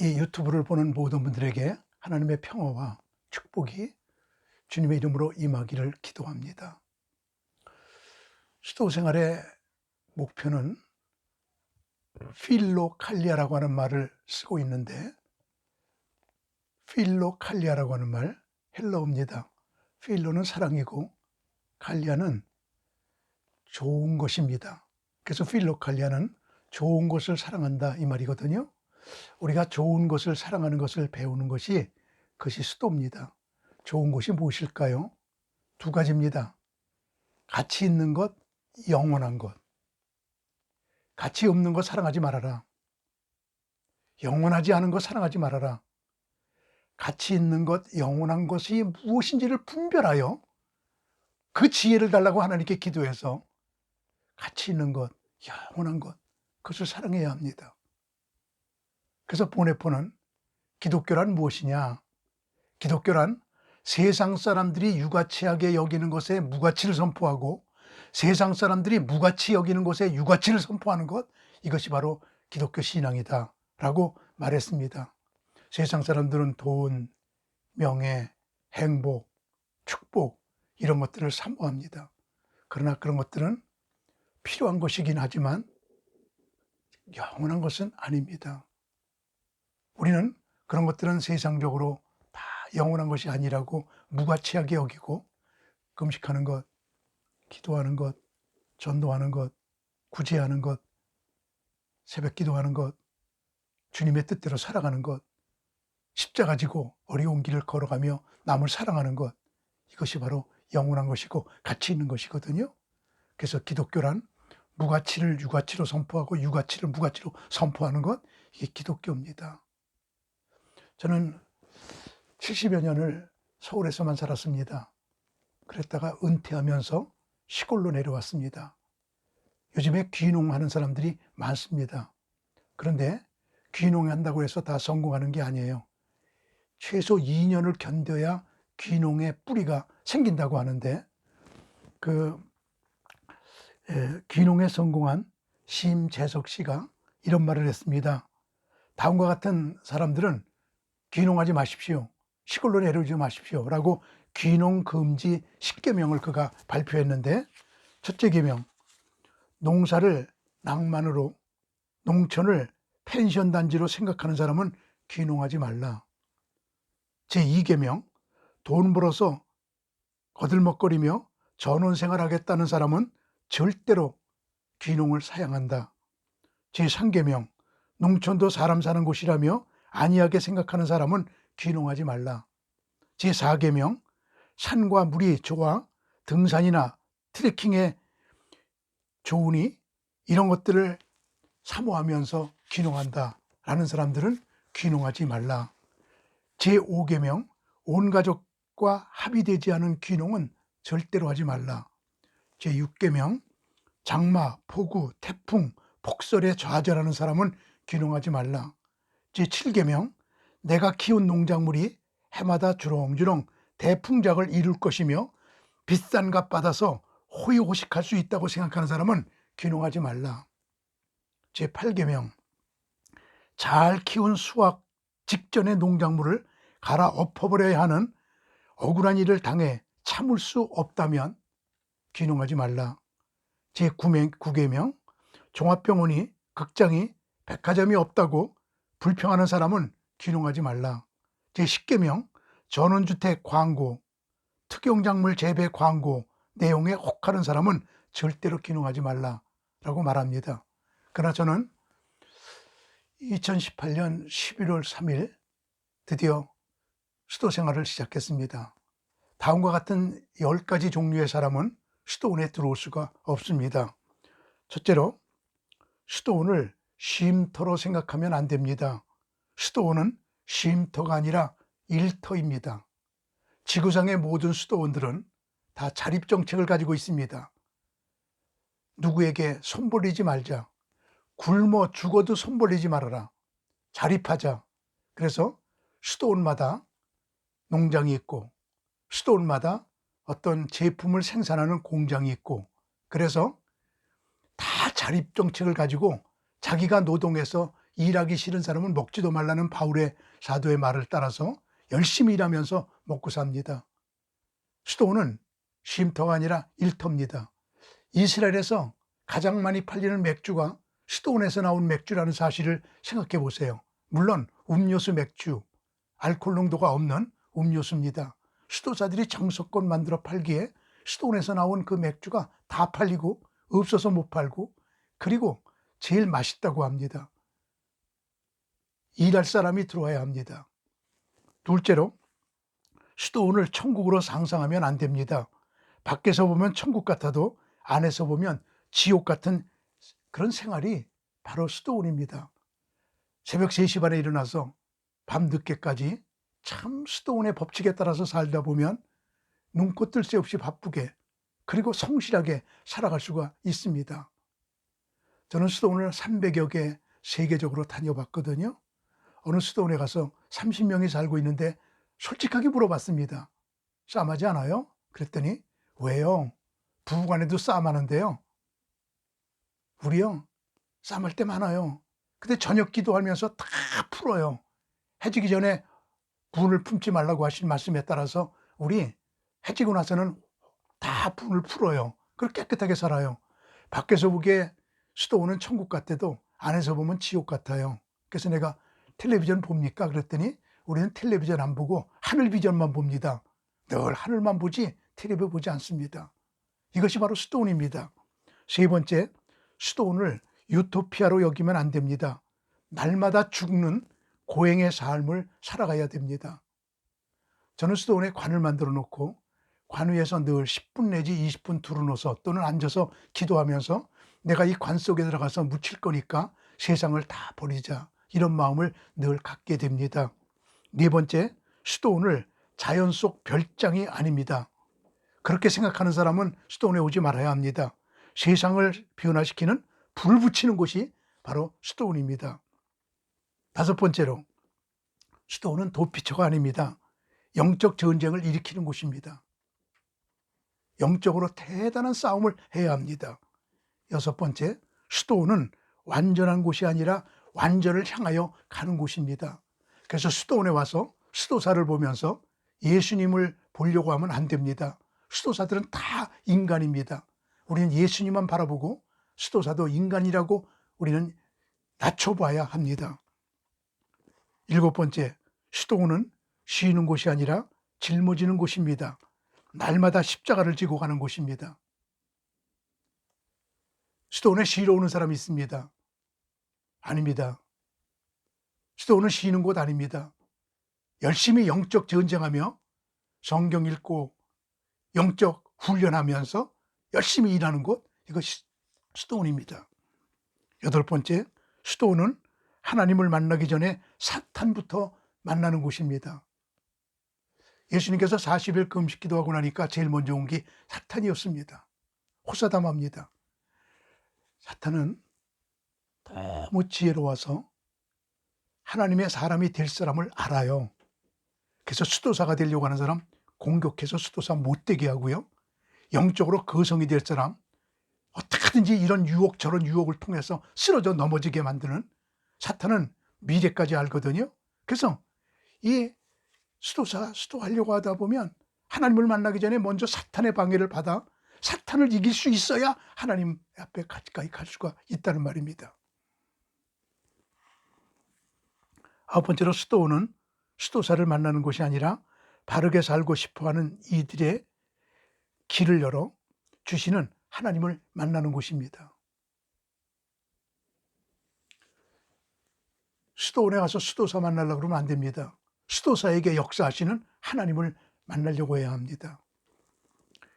이 유튜브를 보는 모든 분들에게 하나님의 평화와 축복이 주님의 이름으로 임하기를 기도합니다. 수도 생활의 목표는 필로칼리아라고 하는 말을 쓰고 있는데 필로칼리아라고 하는 말 헬러어입니다. 필로는 사랑이고 칼리아는 좋은 것입니다. 그래서 필로칼리아는 좋은 것을 사랑한다 이 말이거든요. 우리가 좋은 것을 사랑하는 것을 배우는 것이 그것이 수도입니다. 좋은 것이 무엇일까요? 두 가지입니다. 가치 있는 것, 영원한 것. 가치 없는 것 사랑하지 말아라. 영원하지 않은 것 사랑하지 말아라. 가치 있는 것, 영원한 것이 무엇인지를 분별하여 그 지혜를 달라고 하나님께 기도해서 가치 있는 것, 영원한 것, 그것을 사랑해야 합니다. 그래서 보네포는 기독교란 무엇이냐? 기독교란 세상 사람들이 유가치하게 여기는 것에 무가치를 선포하고 세상 사람들이 무가치 여기는 것에 유가치를 선포하는 것 이것이 바로 기독교 신앙이다 라고 말했습니다. 세상 사람들은 돈, 명예, 행복, 축복 이런 것들을 사모합니다. 그러나 그런 것들은 필요한 것이긴 하지만 영원한 것은 아닙니다. 우리는 그런 것들은 세상적으로 다 영원한 것이 아니라고 무가치하게 여기고 금식하는 것, 기도하는 것, 전도하는 것, 구제하는 것, 새벽 기도하는 것, 주님의 뜻대로 살아가는 것, 십자가 지고 어려운 길을 걸어가며 남을 사랑하는 것, 이것이 바로 영원한 것이고 가치 있는 것이거든요. 그래서 기독교란 무가치를 유가치로 선포하고 유가치를 무가치로 선포하는 것, 이게 기독교입니다. 저는 70여 년을 서울에서만 살았습니다. 그랬다가 은퇴하면서 시골로 내려왔습니다. 요즘에 귀농하는 사람들이 많습니다. 그런데 귀농한다고 해서 다 성공하는 게 아니에요. 최소 2년을 견뎌야 귀농의 뿌리가 생긴다고 하는데 그 에, 귀농에 성공한 심재석 씨가 이런 말을 했습니다. 다음과 같은 사람들은 귀농하지 마십시오. 시골로 내려오지 마십시오. 라고 귀농 금지 10계명을 그가 발표했는데 첫째 계명 농사를 낭만으로 농촌을 펜션 단지로 생각하는 사람은 귀농하지 말라. 제2계명 돈 벌어서 거들먹거리며 전원 생활하겠다는 사람은 절대로 귀농을 사양한다. 제3계명 농촌도 사람 사는 곳이라며 안이하게 생각하는 사람은 귀농하지 말라. 제4계명 산과 물이 좋아 등산이나 트레킹에 좋으니 이런 것들을 사모하면서 귀농한다 라는 사람들은 귀농하지 말라. 제5계명 온 가족과 합의되지 않은 귀농은 절대로 하지 말라. 제6계명 장마, 폭우, 태풍, 폭설에 좌절하는 사람은 귀농하지 말라. 제7계명 내가 키운 농작물이 해마다 주렁주렁 대풍작을 이룰 것이며 비싼 값 받아서 호의호식할 수 있다고 생각하는 사람은 귀농하지 말라. 제8계명 잘 키운 수확 직전의 농작물을 갈아 엎어버려야 하는 억울한 일을 당해 참을 수 없다면 귀농하지 말라. 제9계명 종합병원이 극장이 백화점이 없다고 불평하는 사람은 귀농하지 말라. 제10계명 전원주택 광고, 특용작물 재배 광고 내용에 혹하는 사람은 절대로 귀농하지 말라라고 말합니다. 그러나 저는 2018년 11월 3일 드디어 수도 생활을 시작했습니다. 다음과 같은 10가지 종류의 사람은 수도원에 들어올 수가 없습니다. 첫째로 수도원을 쉼터로 생각하면 안 됩니다. 수도원은 쉼터가 아니라 일터입니다. 지구상의 모든 수도원들은 다 자립정책을 가지고 있습니다. 누구에게 손벌리지 말자. 굶어 죽어도 손벌리지 말아라. 자립하자. 그래서 수도원마다 농장이 있고 수도원마다 어떤 제품을 생산하는 공장이 있고 그래서 다 자립정책을 가지고 자기가 노동해서 일하기 싫은 사람은 먹지도 말라는 바울의 사도의 말을 따라서 열심히 일하면서 먹고 삽니다. 수도원은 쉼터가 아니라 일터입니다. 이스라엘에서 가장 많이 팔리는 맥주가 수도원에서 나온 맥주라는 사실을 생각해 보세요. 물론 음료수 맥주, 알코올 농도가 없는 음료수입니다. 수도사들이 정석권 만들어 팔기에 수도원에서 나온 그 맥주가 다 팔리고 없어서 못 팔고 그리고 제일 맛있다고 합니다. 일할 사람이 들어와야 합니다. 둘째로 수도원을 천국으로 상상하면 안 됩니다. 밖에서 보면 천국 같아도 안에서 보면 지옥 같은 그런 생활이 바로 수도원입니다. 새벽 3시 반에 일어나서 밤 늦게까지 참 수도원의 법칙에 따라서 살다 보면 눈꽃 뜰 새 없이 바쁘게 그리고 성실하게 살아갈 수가 있습니다. 저는 수도원을 300여 개 세계적으로 다녀봤거든요. 어느 수도원에 가서 30명이 살고 있는데 솔직하게 물어봤습니다. 싸움하지 않아요? 그랬더니 왜요? 부부간에도 싸움하는데요. 우리요 싸움할 때 많아요. 근데 저녁 기도하면서 다 풀어요. 해지기 전에 분을 품지 말라고 하신 말씀에 따라서 우리 해지고 나서는 다 분을 풀어요. 그걸 깨끗하게 살아요. 밖에서 보기에 수도원은 천국 같아도 안에서 보면 지옥 같아요. 그래서 내가 텔레비전 봅니까? 그랬더니 우리는 텔레비전 안 보고 하늘 비전만 봅니다. 늘 하늘만 보지 텔레비 보지 않습니다. 이것이 바로 수도원입니다. 세 번째, 수도원을 유토피아로 여기면 안 됩니다. 날마다 죽는 고행의 삶을 살아가야 됩니다. 저는 수도원에 관을 만들어 놓고 관 위에서 늘 10분 내지 20분 두루놓아서 또는 앉아서 기도하면서 내가 이 관 속에 들어가서 묻힐 거니까 세상을 다 버리자. 이런 마음을 늘 갖게 됩니다. 네 번째, 수도원을 자연 속 별장이 아닙니다. 그렇게 생각하는 사람은 수도원에 오지 말아야 합니다. 세상을 변화시키는 불 붙이는 곳이 바로 수도원입니다. 다섯 번째로, 수도원은 도피처가 아닙니다. 영적 전쟁을 일으키는 곳입니다. 영적으로 대단한 싸움을 해야 합니다. 여섯 번째, 수도원은 완전한 곳이 아니라 완전을 향하여 가는 곳입니다. 그래서 수도원에 와서 수도사를 보면서 예수님을 보려고 하면 안 됩니다. 수도사들은 다 인간입니다. 우리는 예수님만 바라보고 수도사도 인간이라고 우리는 낮춰봐야 합니다. 일곱 번째, 수도원은 쉬는 곳이 아니라 짊어지는 곳입니다. 날마다 십자가를 지고 가는 곳입니다. 수도원에 쉬러 오는 사람이 있습니다. 아닙니다. 수도원은 쉬는 곳 아닙니다. 열심히 영적 전쟁하며 성경 읽고 영적 훈련하면서 열심히 일하는 곳, 이것이 수도원입니다. 여덟 번째, 수도원은 하나님을 만나기 전에 사탄부터 만나는 곳입니다. 예수님께서 40일 금식 기도하고 나니까 제일 먼저 온 게 사탄이었습니다. 호사담합니다. 사탄은 너무 지혜로워서 하나님의 사람이 될 사람을 알아요. 그래서 수도사가 되려고 하는 사람 공격해서 수도사 못 되게 하고요. 영적으로 거성이 될 사람 어떻게든지 이런 유혹 저런 유혹을 통해서 쓰러져 넘어지게 만드는 사탄은 미래까지 알거든요. 그래서 이 수도사 수도하려고 하다 보면 하나님을 만나기 전에 먼저 사탄의 방해를 받아 사탄을 이길 수 있어야 하나님 앞에 가까이 갈 수가 있다는 말입니다. 아홉 번째로 수도원은 수도사를 만나는 곳이 아니라 바르게 살고 싶어 하는 이들의 길을 열어 주시는 하나님을 만나는 곳입니다. 수도원에 가서 수도사 만나려고 그러면 안 됩니다. 수도사에게 역사하시는 하나님을 만나려고 해야 합니다.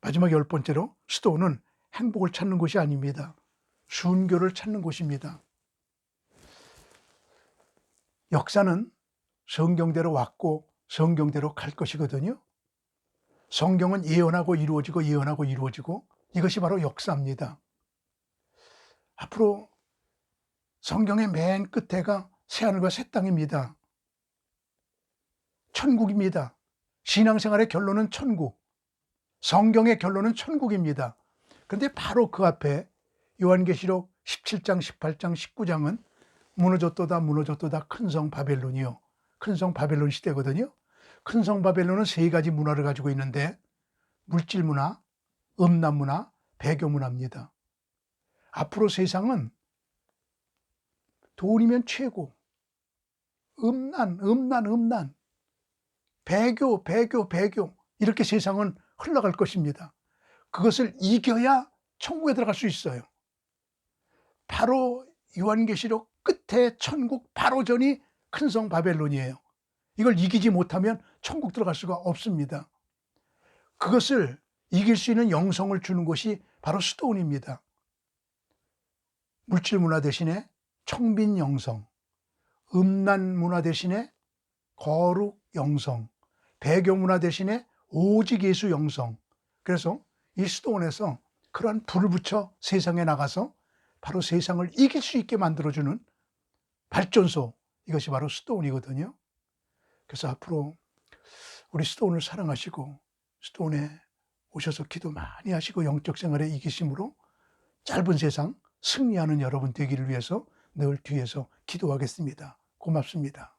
마지막 열 번째로 수도원은 행복을 찾는 곳이 아닙니다. 순교를 찾는 곳입니다. 역사는 성경대로 왔고 성경대로 갈 것이거든요. 성경은 예언하고 이루어지고 예언하고 이루어지고 이것이 바로 역사입니다. 앞으로 성경의 맨 끝에가 새하늘과 새 땅입니다. 천국입니다. 신앙생활의 결론은 천국. 성경의 결론은 천국입니다. 그런데 바로 그 앞에 요한계시록 17장, 18장, 19장은 무너졌도다 무너졌도다 큰 성 바벨론이요. 큰 성 바벨론 시대거든요. 큰 성 바벨론은 세 가지 문화를 가지고 있는데 물질 문화, 음란 문화, 배교 문화입니다. 앞으로 세상은 돈이면 최고. 음란, 음란, 음란. 배교, 배교, 배교. 이렇게 세상은 흘러갈 것입니다. 그것을 이겨야 천국에 들어갈 수 있어요. 바로 요한계시록 끝에 천국 바로 전이 큰 성 바벨론이에요. 이걸 이기지 못하면 천국 들어갈 수가 없습니다. 그것을 이길 수 있는 영성을 주는 것이 바로 수도원입니다. 물질 문화 대신에 청빈 영성, 음란 문화 대신에 거룩 영성, 배교 문화 대신에 오직 예수 영성. 그래서 이 수도원에서 그러한 불을 붙여 세상에 나가서 바로 세상을 이길 수 있게 만들어주는 발전소, 이것이 바로 수도원이거든요. 그래서 앞으로 우리 수도원을 사랑하시고 수도원에 오셔서 기도 많이 하시고 영적 생활에 이기심으로 짧은 세상 승리하는 여러분 되기를 위해서 늘 뒤에서 기도하겠습니다. 고맙습니다.